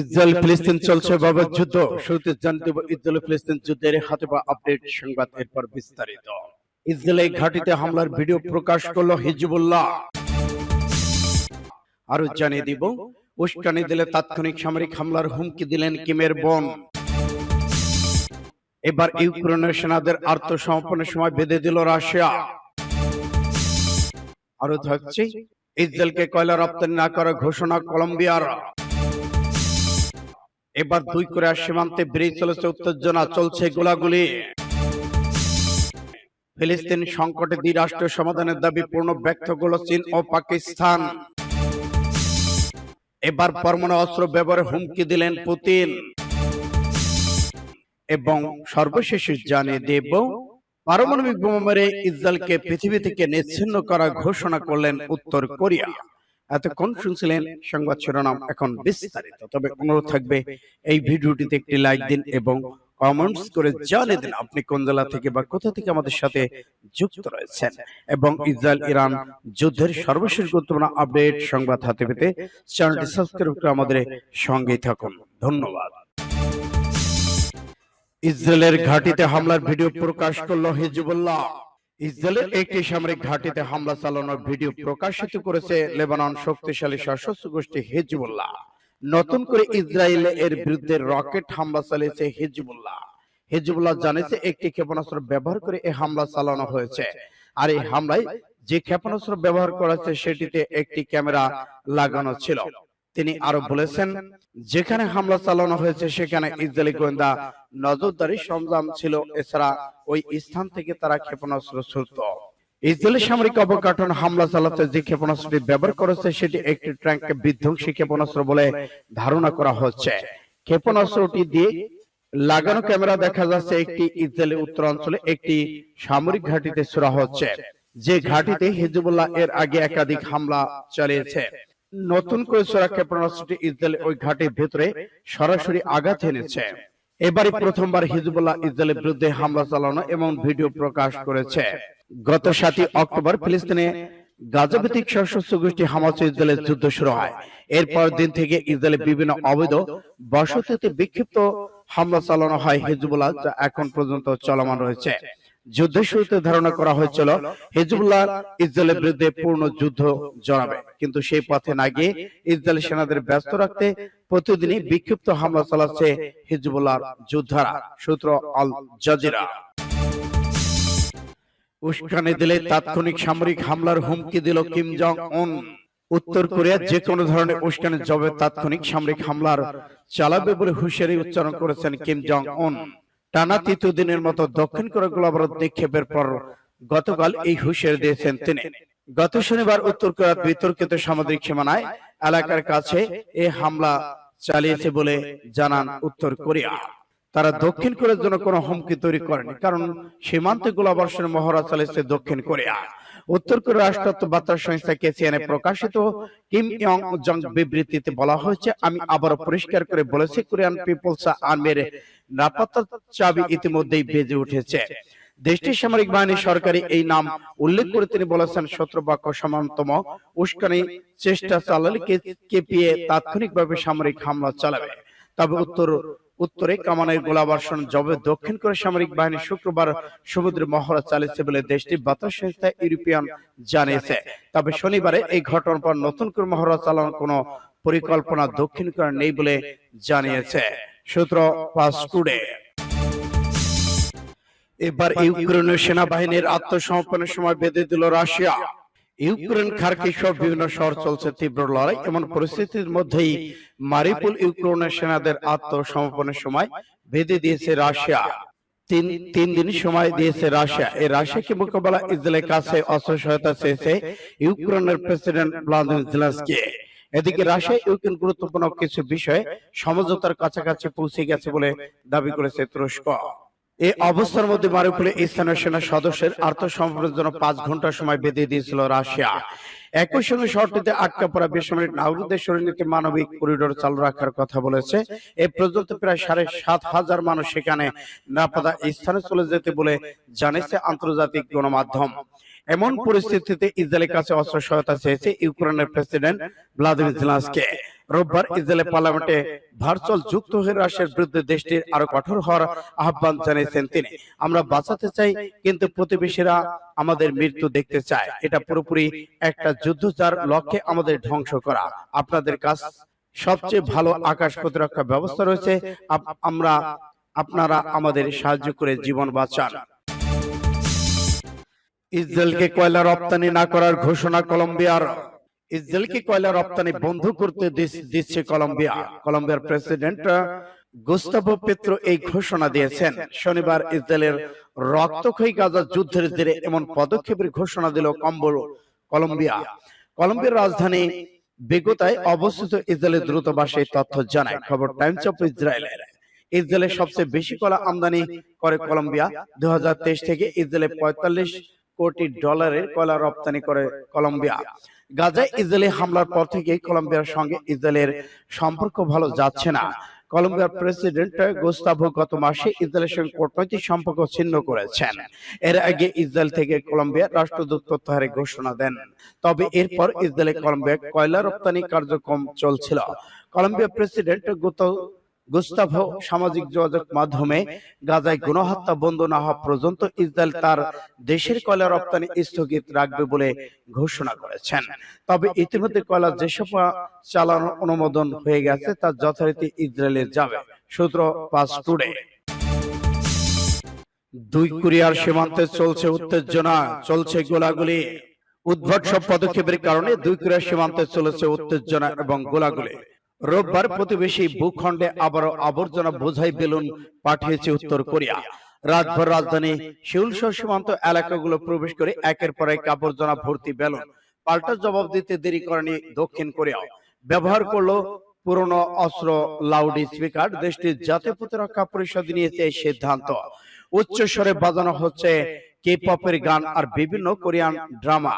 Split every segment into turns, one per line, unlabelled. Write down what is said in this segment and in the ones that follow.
Israel ফিলিস্তিন চলছে বাবার যুদ্ধ শুরুতে জানতে দেব ইসরায়েল ফিলিস্তিন যুদ্ধের হাতে বা আপডেট সংবাদ এরপর বিস্তারিত ইসরায়েল ঘাটিতে হামলার ভিডিও প্রকাশ করলো হিজবুল্লাহ আরো জানিয়ে দিব উস্কানি দিলে তাৎক্ষণিক সামরিক হামলার হুমকি দিলেন কিমের বোন এবার ইউক্রেনের সেনাদের আত্মসমর্পণের সময় বেঁধে দিল রাশিয়া আরো থাকছে ইসরায়েলকে কয়লা রপ্তানি না করার ঘোষণা কলম্বিয়ার এবার দুই কোরিয়ার সীমান্তে ব্রিজ চলেছে উত্তেজনা চলছে গোলাগুলি ফিলিস্তিন সংকটে রাষ্ট্রীয় সমাধানের দাবি পূর্ণ ব্যক্ত করল চীন ও পাকিস্তান এবার পরমাণু অস্ত্র ব্যবহারে হুমকি দিলেন পুতিন এবং সর্বশেষ জানিয়ে দেব পারমাণবিক বোমা মেরে ইসরায়েলকে পৃথিবী থেকে নিচ্ছিন্ন করা ঘোষণা করলেন উত্তর কোরিয়া এত এতক্ষণ শুনছিলেন সংবাদ শিরোনাম এখন বিস্তারিত তবে অনুরোধ থাকবে এই ভিডিওটিতে একটি লাইক দিন এবং কমেন্টস করে জানিয়ে দিন আপনি কোন জেলা থেকে বা কোথা থেকে আমাদের সাথে যুক্ত রয়েছেন এবং ইসরায়েল ইরান যুদ্ধের সর্বশেষ গুরুত্বপূর্ণ আপডেট সংবাদ হাতে পেতে চ্যানেলটি সাবস্ক্রাইব করে আমাদের সঙ্গেই থাকুন ধন্যবাদ ইসরায়েলের ঘাটিতে হামলার ভিডিও প্রকাশ করল হিজবুল্লাহ ইসরায়েলের একটি সামরিক ঘাঁটিতে হামলা চালানোর ভিডিও প্রকাশিত করেছে লেবানন শক্তিশালী সশস্ত্র গোষ্ঠী হিজবুল্লাহ নতুন করে ইসরায়েলে এর বিরুদ্ধে রকেট হামলা চালিয়েছে হিজবুল্লাহ হিজবুল্লাহ জানিয়েছে একটি ক্ষেপণাস্ত্র ব্যবহার করে এই হামলা চালানো হয়েছে আর এই হামলায় যে ক্ষেপণাস্ত্র ব্যবহার করা হয়েছে সেটিতে একটি ক্যামেরা লাগানো ছিল তিনি আরো বলেছেন যেখানে হামলা চালানো হয়েছে সেখানে ইসরায়েলি গোয়েন্দা নজরদারি সংগ্রাম ছিল এছাড়া ওই স্থান থেকে তারা ক্ষেপণাস্ত্র ছুড়ত ইসরায়েলি সামরিক অবকাঠন হামলা চালাতে যে ক্ষেপণাস্ত্রটি ব্যবহার করেছে সেটি একটি ট্যাঙ্ককে বিধ্বংসী ক্ষেপণাস্ত্র বলে ধারণা করা হচ্ছে ক্ষেপণাস্ত্রটি দিয়ে লাগানো ক্যামেরা দেখা যাচ্ছে একটি ইসরায়েলি উত্তর অঞ্চলে একটি সামরিক ঘাটিতে ছোড়া হচ্ছে যে ঘাটিতে হিজবুল্লাহ এর আগে একাধিক হামলা চালিয়েছে নতুন করে সুরা ক্ষেপণাস্ত্রটি ইসরায়েল ওই ঘাটির ভেতরে সরাসরি আঘাত এনেছে এবারে প্রথমবার হিজবুল্লাহ ইসরায়েলের বিরুদ্ধে হামলা চালানো এবং ভিডিও প্রকাশ করেছে গত সাতই অক্টোবর ফিলিস্তিনে গাজাভিত্তিক সশস্ত্র গোষ্ঠী হামাস ইসরায়েলের যুদ্ধ শুরু হয় এরপর দিন থেকে ইসরায়েলের বিভিন্ন অবৈধ বসতিতে বিক্ষিপ্ত হামলা চালানো হয় হিজবুল্লাহ যা এখন পর্যন্ত চলমান রয়েছে যুদ্ধের শুরুতে ধারণা করা হয়েছিল হিজবুল্লাহ ইসরায়েলের বিরুদ্ধে পূর্ণ যুদ্ধ জড়াবে কিন্তু সেই পথে না গিয়ে ইসরায়েল সেনাদের ব্যস্ত রাখতে প্রতিদিনই বিক্ষিপ্ত হামলা চালাচ্ছে হিজবুল্লাহর যোদ্ধারা সূত্র আল জাজিরা উস্কানি দিলে তাৎক্ষণিক সামরিক হামলার হুমকি দিল কিম জং উন উত্তর কোরিয়া যে কোনো ধরনের উস্কানি জবে তাৎক্ষণিক সামরিক হামলার চালাবে বলে হুঁশিয়ারি উচ্চারণ করেছেন কিম জং উন টানা তৃতীয় দিনের মতো দক্ষিণ কোরিয়া গোলাবরত নিক্ষেপের পর গতকাল এই হুঁশিয়ারি দিয়েছেন তিনি গত শনিবার উত্তর কোরিয়ার বিতর্কিত সামুদ্রিক সীমানায় এলাকার কাছে এই হামলা চালিয়েছে বলে জানান উত্তর কোরিয়া তারা দক্ষিণ কোরিয়ার জন্য কোনো হুমকি তৈরি করেনি কারণ সীমান্তে গোলাবর্ষণের মহড়া চালিয়েছে দক্ষিণ কোরিয়া উত্তর কোরিয়ার রাষ্ট্রায়ত্ত বার্তা সংস্থা কেসিএনএ প্রকাশিত কিম ইয়ং জং বিবৃতিতে বলা হয়েছে আমি আবারও পরিষ্কার করে বলেছি কোরিয়ান পিপলস আর্মির নিরাপত্তার চাবি ইতিমধ্যেই বেজে উঠেছে দেশটির সামরিক বাহিনী সরকারি এই নাম উল্লেখ করে তিনি বলেছেন শত্রুপক্ষ সমানতম উস্কানি চেষ্টা চালালে কেপিএ তাৎক্ষণিকভাবে সামরিক হামলা চালাবে তবে উত্তর উত্তরে কামানের গোলা বর্ষণ জবে দক্ষিণ করে সামরিক বাহিনী শুক্রবার সমুদ্রে মহড়া চালিয়েছে বলে দেশটি বাতাস সংস্থা ইউরোপিয়ান জানিয়েছে তবে শনিবারে এই ঘটনার পর নতুন করে মহড়া চালানোর কোন পরিকল্পনা দক্ষিণ কোরিয়া নেই বলে জানিয়েছে সূত্র পাস টুডে এবার ইউক্রেনীয় সেনাবাহিনীর আত্মসমর্পণের সময় বেঁধে দিল রাশিয়া ইউক্রেন খারকি সব বিভিন্ন শহর চলছে তীব্র লড়াই এমন পরিস্থিতির মধ্যেই মারিপুল ইউক্রেনের সেনাদের আত্মসমর্পণের সময় বেঁধে দিয়েছে রাশিয়া তিন তিন দিন সময় দিয়েছে রাশিয়া এই রাশিয়াকে মোকাবেলা ইসরায়েলের কাছে অস্ত্র সহায়তা চেয়েছে ইউক্রেনের প্রেসিডেন্ট ভ্লাদিমির এদিকে রাশিয়া ইউক্রেন গুরুত্বপূর্ণ কিছু বিষয়ে সমঝোতার কাছাকাছি পৌঁছে গেছে বলে দাবি করেছে তুরস্ক এই অবস্থার মধ্যে মারিউপোলে স্থানীয় সেনা সদস্যের আত্মসমর্পণের জন্য পাঁচ ঘন্টা সময় বেঁধে দিয়েছিল রাশিয়া একই সঙ্গে শহরটিতে আটকা পড়া বেসামরিক নাগরিকদের সৈনিককে মানবিক করিডোর চালু রাখার কথা বলেছে এ পর্যন্ত প্রায় সাড়ে সাত হাজার মানুষ সেখানে নাপাদা স্থানে চলে যেতে বলে জানিয়েছে আন্তর্জাতিক গণমাধ্যম এমন পরিস্থিতিতে ইসরায়েলের কাছে অস্ত্র সহায়তা চেয়েছে ইউক্রেনের প্রেসিডেন্ট ভ্লাদিমির জেলাসকে রোববার ইসরায়েল পার্লামেন্টে ভার্চুয়াল যুক্ত হয়ে রাশিয়ার বিরুদ্ধে দেশটির আরো কঠোর হওয়ার আহ্বান জানিয়েছেন তিনি আমরা বাঁচাতে চাই কিন্তু প্রতিবেশীরা আমাদের মৃত্যু দেখতে চায় এটা পুরোপুরি একটা যুদ্ধ যার লক্ষ্যে আমাদের ধ্বংস করা আপনাদের কাজ সবচেয়ে ভালো আকাশ প্রতিরক্ষা ব্যবস্থা রয়েছে আমরা আপনারা আমাদের সাহায্য করে জীবন বাঁচান ইসরায়েলকে কয়লা রপ্তানি না করার ঘোষণা কলম্বিয়ার ইসরায়েলকে কয়লা রপ্তানি বন্ধ করতে দিচ্ছে কলম্বিয়া কলম্বিয়ার প্রেসিডেন্ট গুস্তাভো পেত্রো এই ঘোষণা দিয়েছেন শনিবার ইসরায়েলের রক্তক্ষয়ী গাজা যুদ্ধের জেরে এমন পদক্ষেপের ঘোষণা দিল কম্বল কলম্বিয়া কলম্বিয়ার রাজধানী বেগোতায় অবস্থিত ইসরায়েলের দ্রুতবাসে তথ্য জানায় খবর টাইমস অফ ইসরায়েলের ইসরায়েলের সবচেয়ে বেশি কলা আমদানি করে কলম্বিয়া দু থেকে ইসরায়েলে পঁয়তাল্লিশ কোটি ডলারের কলা রপ্তানি করে কলম্বিয়া গাজায় ইসরায়েলি হামলার পর থেকে কলম্বিয়ার সঙ্গে ইসরায়েলের সম্পর্ক ভালো যাচ্ছে না কলম্বিয়ার প্রেসিডেন্ট গোস্তাভো গত মাসে ইসরায়েলের সঙ্গে কূটনৈতিক সম্পর্ক ছিন্ন করেছেন এর আগে ইসরায়েল থেকে কলম্বিয়ার রাষ্ট্রদূত প্রত্যাহারের ঘোষণা দেন তবে এরপর ইসরায়েলে কলম্বিয়া কয়লা রপ্তানি কার্যক্রম চলছিল কলম্বিয়া প্রেসিডেন্ট গত গুস্তাভ সামাজিক যোগাযোগ মাধ্যমে গাজায় গণহত্যা বন্ধ না হওয়া পর্যন্ত ইসরায়েল তার দেশের কয়লা রপ্তানি স্থগিত রাখবে বলে ঘোষণা করেছেন তবে ইতিমধ্যে কয়লা যেসব চালানোর অনুমোদন হয়ে গেছে তা যথারীতি ইসরায়েলে যাবে সূত্র পাঁচ টুডে দুই কোরিয়ার সীমান্তে চলছে উত্তেজনা চলছে গোলাগুলি উদ্ভট সব পদক্ষেপের কারণে দুই কোরিয়ার সীমান্তে চলেছে উত্তেজনা এবং গোলাগুলি রোববার প্রতিবেশী ভূখণ্ডে আবারও আবর্জনা বোঝাই বেলুন পাঠিয়েছে উত্তর কোরিয়া রাতভর রাজধানী শিউলসহ সীমান্ত এলাকাগুলো প্রবেশ করে একের পর এক আবর্জনা ভর্তি বেলুন পাল্টা জবাব দিতে দেরি করেনি দক্ষিণ কোরিয়া ব্যবহার করলো পুরনো অস্ত্র লাউড স্পিকার দেশটির জাতীয় প্রতিরক্ষা পরিষদ নিয়েছে এই সিদ্ধান্ত উচ্চ স্বরে বাজানো হচ্ছে কে পপের গান আর বিভিন্ন কোরিয়ান ড্রামা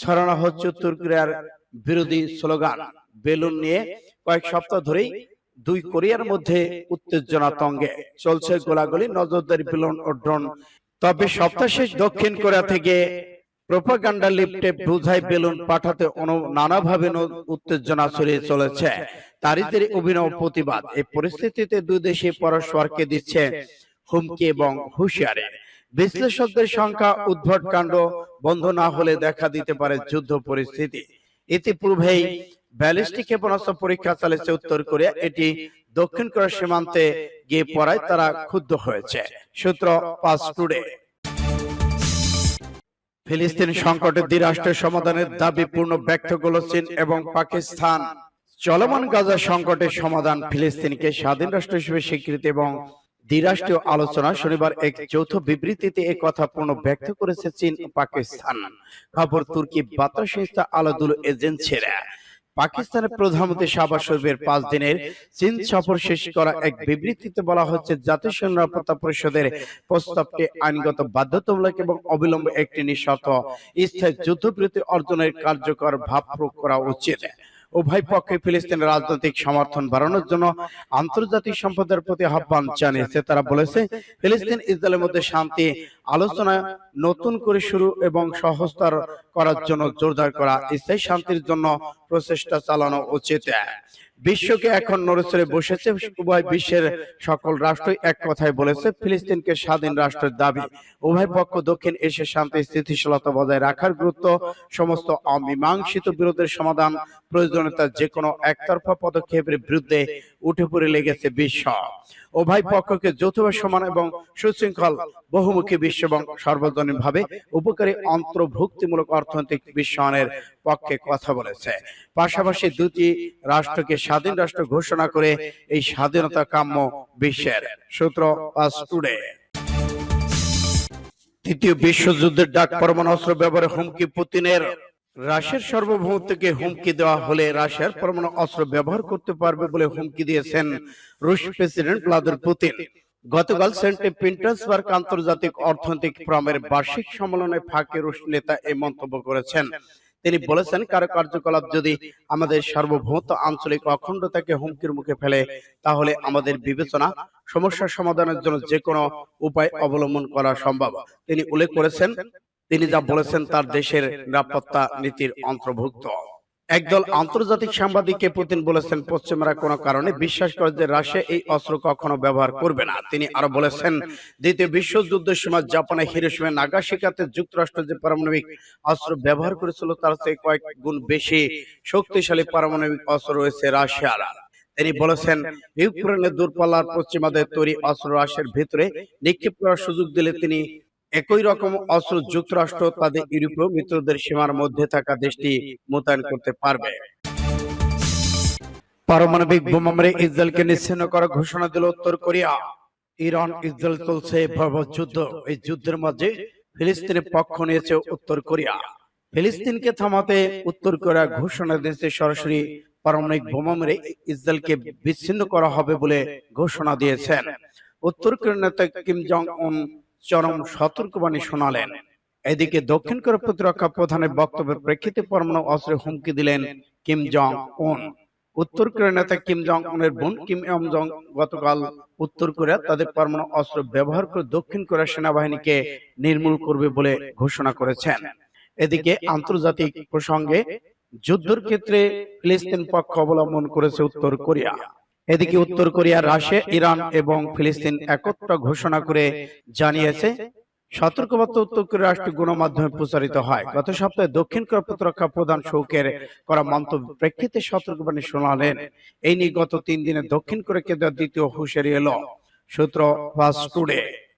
ছড়ানো হচ্ছে উত্তর কোরিয়ার বিরোধী স্লোগান বেলুন নিয়ে কয়েক সপ্তাহ ধরেই দুই কোরিয়ার মধ্যে উত্তেজনা তঙ্গে চলছে গোলাগুলি নজরদারি বিলন ও ড্রোন তবে সপ্তাহ শেষ দক্ষিণ কোরিয়া থেকে প্রোপাগান্ডা লিফটে বুঝাই বেলুন পাঠাতে নানাভাবে উত্তেজনা ছড়িয়ে চলেছে তারিদের অভিনব প্রতিবাদ এই পরিস্থিতিতে দুই দেশে পরস্পরকে দিচ্ছে হুমকি এবং হুঁশিয়ারি বিশ্লেষকদের সংখ্যা উদ্ভট কাণ্ড বন্ধ না হলে দেখা দিতে পারে যুদ্ধ পরিস্থিতি ইতিপূর্বেই ব্যালিস্টিক ক্ষেপণাস্ত্র পরীক্ষা চালিয়েছে উত্তর কোরিয়া এটি দক্ষিণ কোরিয়ার সীমান্তে গিয়ে পড়ায় তারা ক্ষুব্ধ হয়েছে সূত্র পাঁচ টুডে ফিলিস্তিন সংকটে দ্বিরাষ্ট্রের সমাধানের দাবি পূর্ণ ব্যক্ত করল চীন এবং পাকিস্তান চলমান গাজা সংকটের সমাধান ফিলিস্তিনকে স্বাধীন রাষ্ট্র হিসেবে স্বীকৃতি এবং দ্বিরাষ্ট্রীয় আলোচনা শনিবার এক যৌথ বিবৃতিতে এ কথা পূর্ণ ব্যক্ত করেছে চীন ও পাকিস্তান খবর তুর্কি বার্তা সংস্থা আলাদুল এজেন্সিরা পাকিস্তানের প্রধানমন্ত্রী শাহবাজ শরীফের পাঁচ দিনের চীন সফর শেষ করা এক বিবৃতিতে বলা হচ্ছে জাতিসংঘ নিরাপত্তা পরিষদের প্রস্তাবটি আইনগত বাধ্যতামূলক এবং অবিলম্বে একটি নিঃশর্ত স্থায়ী যুদ্ধবিরতি অর্জনের কার্যকর ভাব প্রয়োগ করা উচিত উভয় পক্ষে ফিলিস্তিনের রাজনৈতিক সমর্থন বাড়ানোর জন্য আন্তর্জাতিক সম্পদের প্রতি আহ্বান জানিয়েছে তারা বলেছে ফিলিস্তিন ইসরায়েলের মধ্যে শান্তি আলোচনা নতুন করে শুরু এবং সহস্তর করার জন্য জোরদার করা ইসরায়েল শান্তির জন্য প্রচেষ্টা চালানো উচিত বিশ্বকে এখন নড়েচড়ে বসেছে উভয় বিশ্বের সকল রাষ্ট্র এক কথায় বলেছে ফিলিস্তিনকে স্বাধীন রাষ্ট্রের দাবি উভয় পক্ষ দক্ষিণ এশিয়ার শান্তি স্থিতিশীলতা বজায় রাখার গুরুত্ব সমস্ত অমীমাংসিত বিরোধের সমাধান প্রয়োজনীয়তা যে কোনো একতরফা পদক্ষেপের বিরুদ্ধে উঠে পড়ে লেগেছে বিশ্ব উভয় পক্ষকে যৌথভাবে সমান এবং সুশৃঙ্খল বহুমুখী বিশ্ব এবং সর্বজনীন ভাবে উপকারী অন্তর্ভুক্তিমূলক অর্থনৈতিক বিশ্বায়নের পক্ষে কথা বলেছে পাশাপাশি দুটি রাষ্ট্রকে স্বাধীন রাষ্ট্র ঘোষণা করে এই স্বাধীনতা কাম্য বিশ্বের সূত্র পাঁচ তৃতীয় বিশ্বযুদ্ধের ডাক পরমাণু অস্ত্র ব্যবহারে হুমকি পুতিনের রাশিয়ার সার্বভৌমত্বকে হুমকি দেওয়া হলে রাশিয়ার পরমাণু অস্ত্র ব্যবহার করতে পারবে বলে হুমকি দিয়েছেন রুশ প্রেসিডেন্ট ভ্লাদিমির পুতিন গতকাল সেন্ট পিটার্সবার্গ আন্তর্জাতিক অর্থনৈতিক ফোরামের বার্ষিক সম্মেলনে ফাঁকে রুশ নেতা এই মন্তব্য করেছেন তিনি বলেছেন কারো কার্যকলাপ যদি আমাদের সার্বভৌমত্ব আঞ্চলিক অখণ্ডতাকে হুমকির মুখে ফেলে তাহলে আমাদের বিবেচনা সমস্যা সমাধানের জন্য যে কোনো উপায় অবলম্বন করা সম্ভব তিনি উল্লেখ করেছেন তিনি যা বলেছেন তার দেশের নিরাপত্তা নীতির অন্তর্ভুক্ত একদল আন্তর্জাতিক সাংবাদিককে পুতিন বলেছেন পশ্চিমারা কোনো কারণে বিশ্বাস করে যে রাশিয়া এই অস্ত্র কখনো ব্যবহার করবে না তিনি আরো বলেছেন দ্বিতীয় বিশ্বযুদ্ধের সময় জাপানে হিরোশিমে নাগাশিকাতে যুক্তরাষ্ট্র যে পারমাণবিক অস্ত্র ব্যবহার করেছিল তার চেয়ে কয়েক গুণ বেশি শক্তিশালী পারমাণবিক অস্ত্র রয়েছে রাশিয়ার তিনি বলেছেন ইউক্রেনের দূরপাল্লার পশ্চিমাদের তৈরি অস্ত্র রাশিয়ার ভিতরে নিক্ষেপ করার সুযোগ দিলে তিনি একই রকম অস্ত্র যুক্তরাষ্ট্র তাদের ইউরোপীয় মিত্রদের সীমার মধ্যে থাকা দেশটি মোতায়েন করতে পারবে পারমাণবিক বোমা মেরে ইসরায়েলকে নিশ্চিন্ন করার ঘোষণা দিল উত্তর কোরিয়া ইরান ইসরায়েল চলছে ভয়াবহ যুদ্ধ এই যুদ্ধের মাঝে ফিলিস্তিনের পক্ষ নিয়েছে উত্তর কোরিয়া ফিলিস্তিনকে থামাতে উত্তর কোরিয়া ঘোষণা দিয়েছে সরাসরি পারমাণবিক বোমা মেরে ইসরায়েলকে বিচ্ছিন্ন করা হবে বলে ঘোষণা দিয়েছেন উত্তর কোরিয়ার নেতা কিম জং উন চরম সতর্কবাণী শোনালেন এদিকে দক্ষিণ কোরিয়া প্রতিরক্ষা প্রধানের বক্তব্যের প্রেক্ষিতে পরমাণু অস্ত্রের হুমকি দিলেন কিম জং উন উত্তর কোরিয়ার নেতা কিম জং উনের বোন কিম এম জং গতকাল উত্তর কোরিয়া তাদের পরমাণু অস্ত্র ব্যবহার করে দক্ষিণ কোরিয়ার সেনাবাহিনীকে নির্মূল করবে বলে ঘোষণা করেছেন এদিকে আন্তর্জাতিক প্রসঙ্গে যুদ্ধের ক্ষেত্রে ফিলিস্তিন পক্ষ অবলম্বন করেছে উত্তর কোরিয়া এদিকে উত্তর কোরিয়া রাশিয়া ইরান এবং ফিলিস্তিন একত্র ঘোষণা করে জানিয়েছে সতর্কবার্তা উত্তর কোরিয়া রাষ্ট্রের গণমাধ্যমে প্রচারিত হয় গত সপ্তাহে দক্ষিণ কোরিয়া প্রতিরক্ষা প্রধান শৌকের করা মন্তব্য প্রেক্ষিতে সতর্কবাণী শোনালেন এই নিয়ে গত তিন দিনে দক্ষিণ কোরিয়াকে দ্বিতীয় হুঁশিয়ারি এলো সূত্র ফাস্ট টুডে